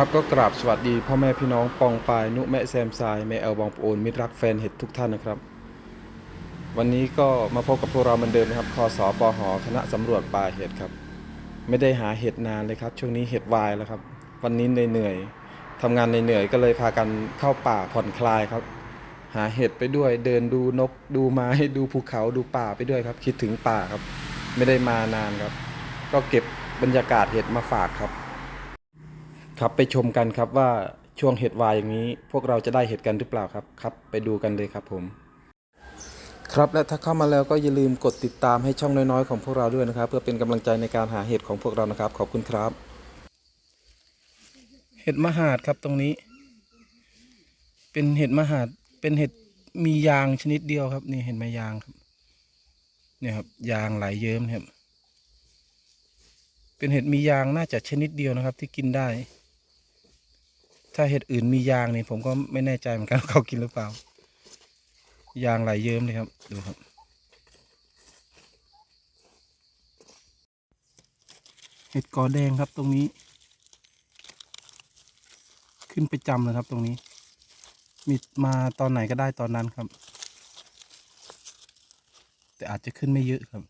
ครับก็กราบสวัสดีพ่อแม่พี่น้องปองปายนุแม่แซมซายแม่เอลบองปโอนมิตรรักแฟนเห็ดทุกท่านนะครับ วันนี้ก็มาพบกับพวกเราเหมือนเดิมนะครับคอสอปหคณะสำรวจป่าเห็ดครับ ไม่ได้หาเห็ดนานเลยครับ ช่วงนี้เห็ดวายแล้วครับ วันนี้เหนื่อยๆทำงานเหนื่อยๆก็เลยพากันเข้าป่าผ่อนคลายครับ หาเห็ดไปด้วย เดินดูนกดูไม้ดูภูเขาดูป่าไปด้วยครับ คิดถึงป่าครับ ไม่ได้มานานครับ ก็เก็บบรรยากาศเห็ดมาฝากครับ ครับไปชมกันครับว่าช่วงเห็ดวายอย่างนี้ พวกเราจะได้เห็ดกันหรือเปล่าครับครับ ไปดูกันเลยครับผม ครับและถ้าเข้ามาแล้วก็อย่าลืมกดติดตามให้ช่องน้อยๆของพวกเราด้วยนะครับ เพื่อเป็นกำลังใจในการหาเห็ดของพวกเรานะครับ ขอบคุณครับ เห็ดมหาดครับตรงนี้ เป็นเห็ดมหาดเป็นเห็ดมียางชนิดเดียวครับ นี่เห็นไหมยางครับเนี่ยครับ ยางไหลเยิ้มครับเป็นเห็ดมียางน่าจะชนิดเดียวนะครับ ที่กินได้ ถ้าเห็ดอื่นมียางนี่ผมก็ไม่แน่ใจเหมือนกันเขากินหรือเปล่า ยางไหลเยิ้มเลยครับ ดูครับ เห็ดกอแดงครับตรงนี้ ขึ้นไปจำเลยครับตรงนี้ มีมาตอนไหนก็ได้ตอนนั้นครับ แต่อาจจะขึ้นไม่เยอะครับ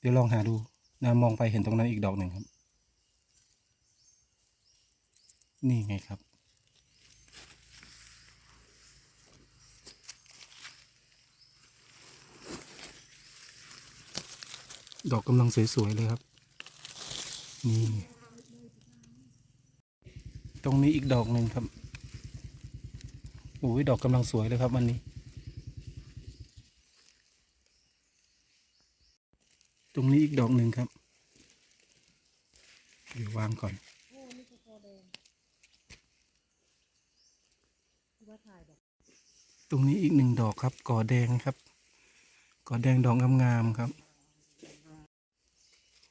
เดี๋ยวลองหาดูนะมองไปเห็นตรงนั้นอีกดอกหนึ่งครับ นี่ไงครับ ดอกกำลังสวย ๆ เลยครับ นี่ ตรงนี้อีกดอกหนึ่งครับโอ้ยดอกกำลังสวยเลยครับวันนี้ ตรงนี้อีกดอกหนึ่งครับ เดี๋ยววางก่อน ตรงนี้อีกหนึ่งดอกครับ ก่อแดงครับ ก่อแดงดอกงามๆครับ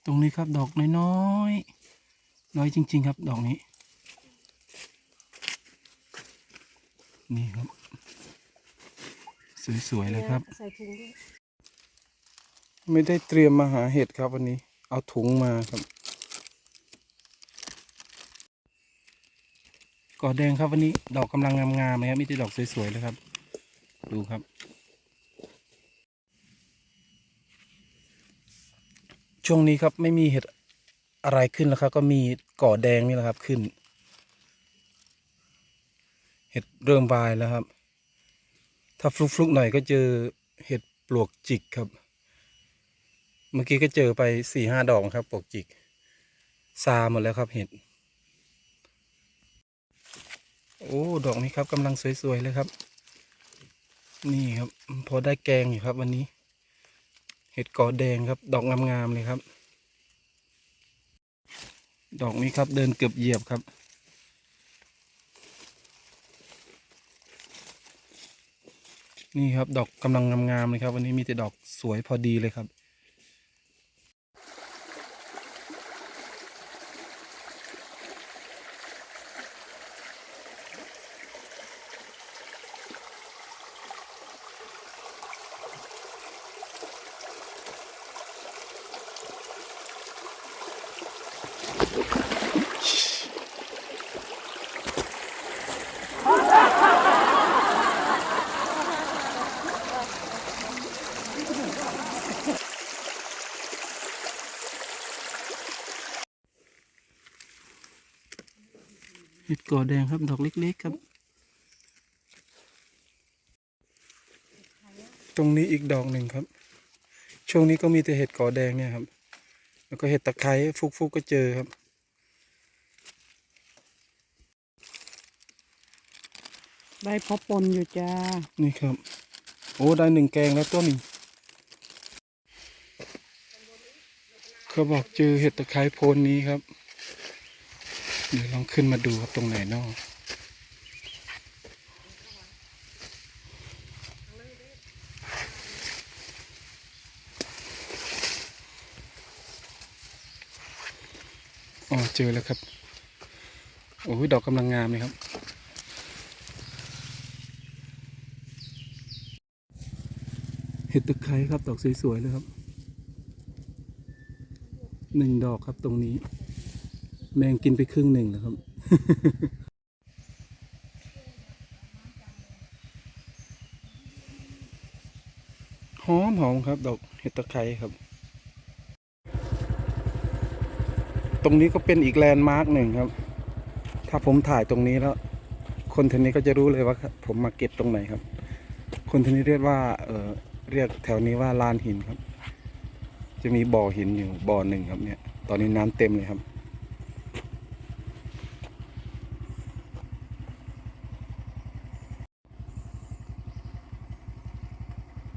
ตรงนี้ครับดอกน้อยๆน้อยจริง ๆ ครับ ดอกนี้ นี่ครับ สวยๆเลยครับ ใส่ถุงด้วยไม่ได้เตรียมมาหาเห็ดครับวันนี้ เอาถุงมาครับ ก่อแดงครับวันนี้ดอกกำลังงามๆเลยครับมีแต่ดอกสวยๆเลยครับ ดูครับ ช่วงนี้ครับไม่มีเห็ดอะไรขึ้นแล้วครับ ก็มีก่อแดงนี่แหละครับขึ้น เห็ดเริ่มบายแล้วครับ ถ้าฟลุกๆหน่อยก็เจอเห็ดปลวกจิกครับ เมื่อกี้ก็เจอไปสี่ห้าดอกครับปลวกจิกซาหมดแล้วครับเห็ด โอ้ดอกนี้ครับกำลังสวยๆเลยครับ นี่ครับ พอได้แกงอยู่ครับ วันนี้ เห็ดกอแดงครับ ดอกงามๆเลยครับ ดอกนี้ครับเดินเกือบเหยียบครับนี่ครับ ดอกกำลังงามๆเลยครับ วันนี้มีแต่ดอกสวยพอดีเลยครับ กอแดงครับ ดอกเล็ก ๆ ครับ ตรงนี้อีกดอกหนึ่งครับ ช่วงนี้ก็มีแต่เห็ดกอแดงเนี่ยครับ แล้วก็เห็ดตะไคร้ฟุกๆก็เจอครับได้พอปนอยู่จ้า นี่ครับ โอ้ ได้หนึ่งแกงแล้วต้นหนึ่งเขาบอกเจอเห็ดตะไคร้โพนนี้ครับ เดี๋ยวลองขึ้นมาดูครับตรงไหนนอกอ๋อเจอแล้วครับโอ้ยดอกกำลังงามเลยครับ เห็ดตะไคร้ครับ ดอกสวยๆเลยครับ หนึ่งดอกครับตรงนี้ แมงกินไปครึ่งหนึ่งแล้วครับ หอมหอมครับ ดอกเห็ดตะไคร้ครับ ตรงนี้ก็เป็นอีกแลนด์มาร์กหนึ่งครับ ถ้าผมถ่ายตรงนี้แล้ว คนทีนี้ก็จะรู้เลยว่า ผมมาเก็บตรงไหนครับ คนทีนี้เรียกว่า เออเรียกแถวนี้ว่าลานหินครับ จะมีบ่อหินอยู่บ่อหนึ่งครับเนี่ย ตอนนี้น้ำเต็มเลยครับ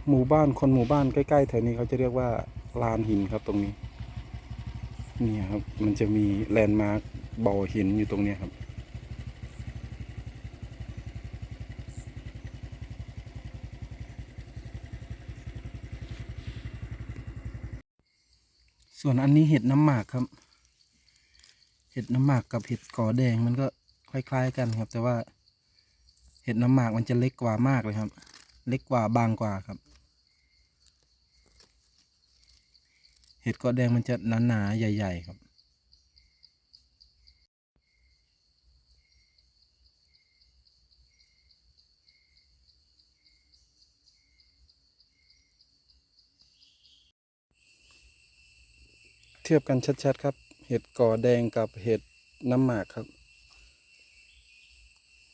หมู่บ้านคนหมู่บ้านใกล้ๆแถวนี้เขาจะเรียกว่าลานหินครับตรงนี้เนี่ยครับมันจะมีแลนด์มาร์คบ่อหินอยู่ตรงเนี้ครับส่วนอันนี้เห็ดน้ำหมากครับ เห็ดน้ำหมากกับเห็ดกอแดงมันก็คล้าย ๆ กันครับ แต่ว่าเห็ดน้ำหมากมันจะเล็กกว่ามากเลยครับ เล็กกว่าบางกว่าครับ เห็ดกอแดงมันจะหนาๆใหญ่ ๆ ครับ เทียบกันชัดๆครับ เห็ดกอแดงกับเห็ดน้ำหมากครับ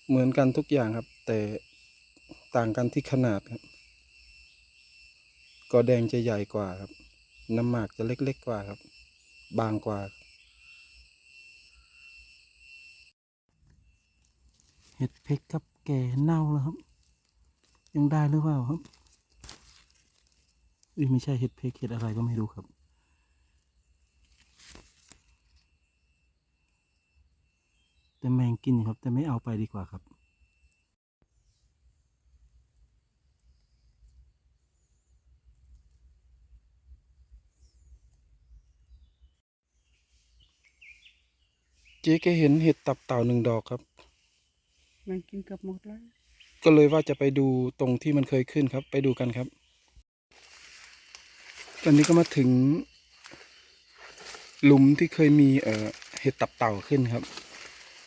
เหมือนกันทุกอย่างครับ แต่ต่างกันที่ขนาดครับกอแดงจะใหญ่กว่าครับ น้ำหมากจะเล็กๆกว่าครับ บางกว่า เห็ดเพกครับแก่เน่าแล้วครับ ยังได้หรือเปล่าครับอุ้ยไม่ใช่เห็ดเพกเห็ดอะไรก็ไม่รู้ครับแต่แมงกินอยู่ครับ แต่ไม่เอาไปดีกว่าครับ จ๊แกเห็นเห็ดตับเต่าหนึ่งดอกครับ มันกินเกับหมดแล้ว ก็เลยว่าจะไปดูตรงที่มันเคยขึ้นครับ ไปดูกันครับ ตอนนี้ก็มาถึง หลุมที่เคยมีเอ่อเห็ดตับเต่าขึ้นครับ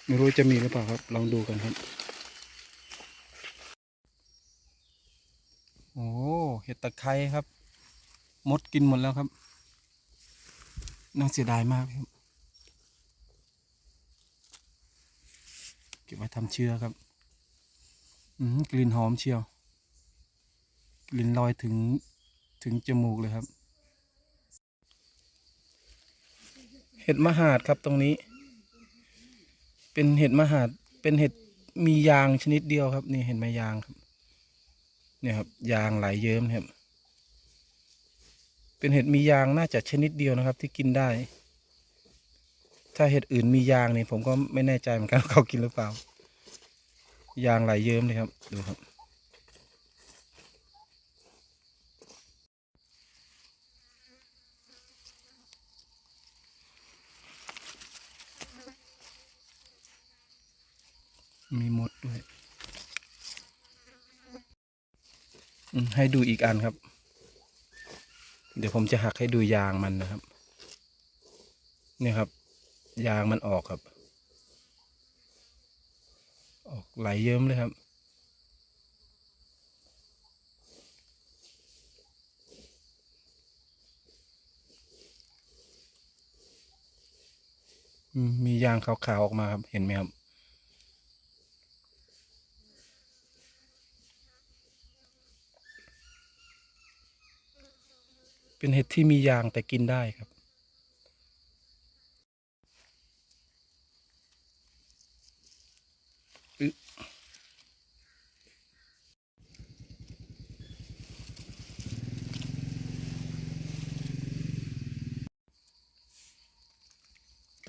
ไม่รู้จะมีหรือเปล่าครับ ลองดูกันครับ โอ้เห็ดตะไคร้ครับ มดกินหมดแล้วครับ น่าเสียดายมากครับ ก็บไว้ทำเชื้อครับ อืมกลิ่นหอมเชียว กลิ่นลอยถึงถึงจมูกเลยครับ เห็ดมหาดครับตรงนี้ เป็นเห็ดมหาด เป็นเห็ดมียางชนิดเดียวครับ นี่เห็นไหมยางครับ เนี่ยครับ ยางไหลเยิ้มครับ เป็นเห็ดมียางน่าจะชนิดเดียวนะครับ ที่กินได้ ถ้าเห็ดอื่นมียางนี่ผมก็ไม่แน่ใจเหมือนกันเขากินหรือเปล่า ยางไหลเยิ้มเลยครับดูครับ มีมดด้วยให้ดูอีกอันครับ เดี๋ยวผมจะหักให้ดูยางมันนะครับ เนี่ยครับ ยางมันออกครับ ออกไหลเยิ้มเลยครับ มียางขาวๆออกมาครับ เห็นไหมครับเป็นเห็ดที่มียางแต่กินได้ครับ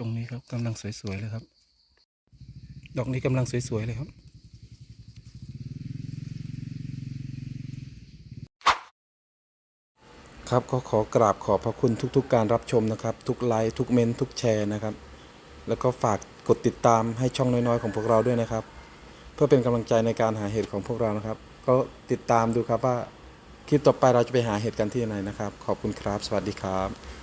ตรงนี้ครับกำลังสวยๆเลยครับ ดอกนี้กำลังสวยๆเลยครับ ครับก็ขอกราบขอบพระคุณทุก ๆ การรับชมนะครับ ทุกไลค์ทุกเมนทุกแชร์นะครับ แล้วก็ฝากกดติดตามให้ช่องน้อยๆ ของพวกเราด้วยนะครับ เพื่อเป็นกำลังใจในการหาเห็ดของพวกเรานะครับ ก็ติดตามดูครับว่าคลิปต่อไปเราจะไปหาเห็ดกันที่ไหนนะครับ ขอบคุณครับ สวัสดีครับ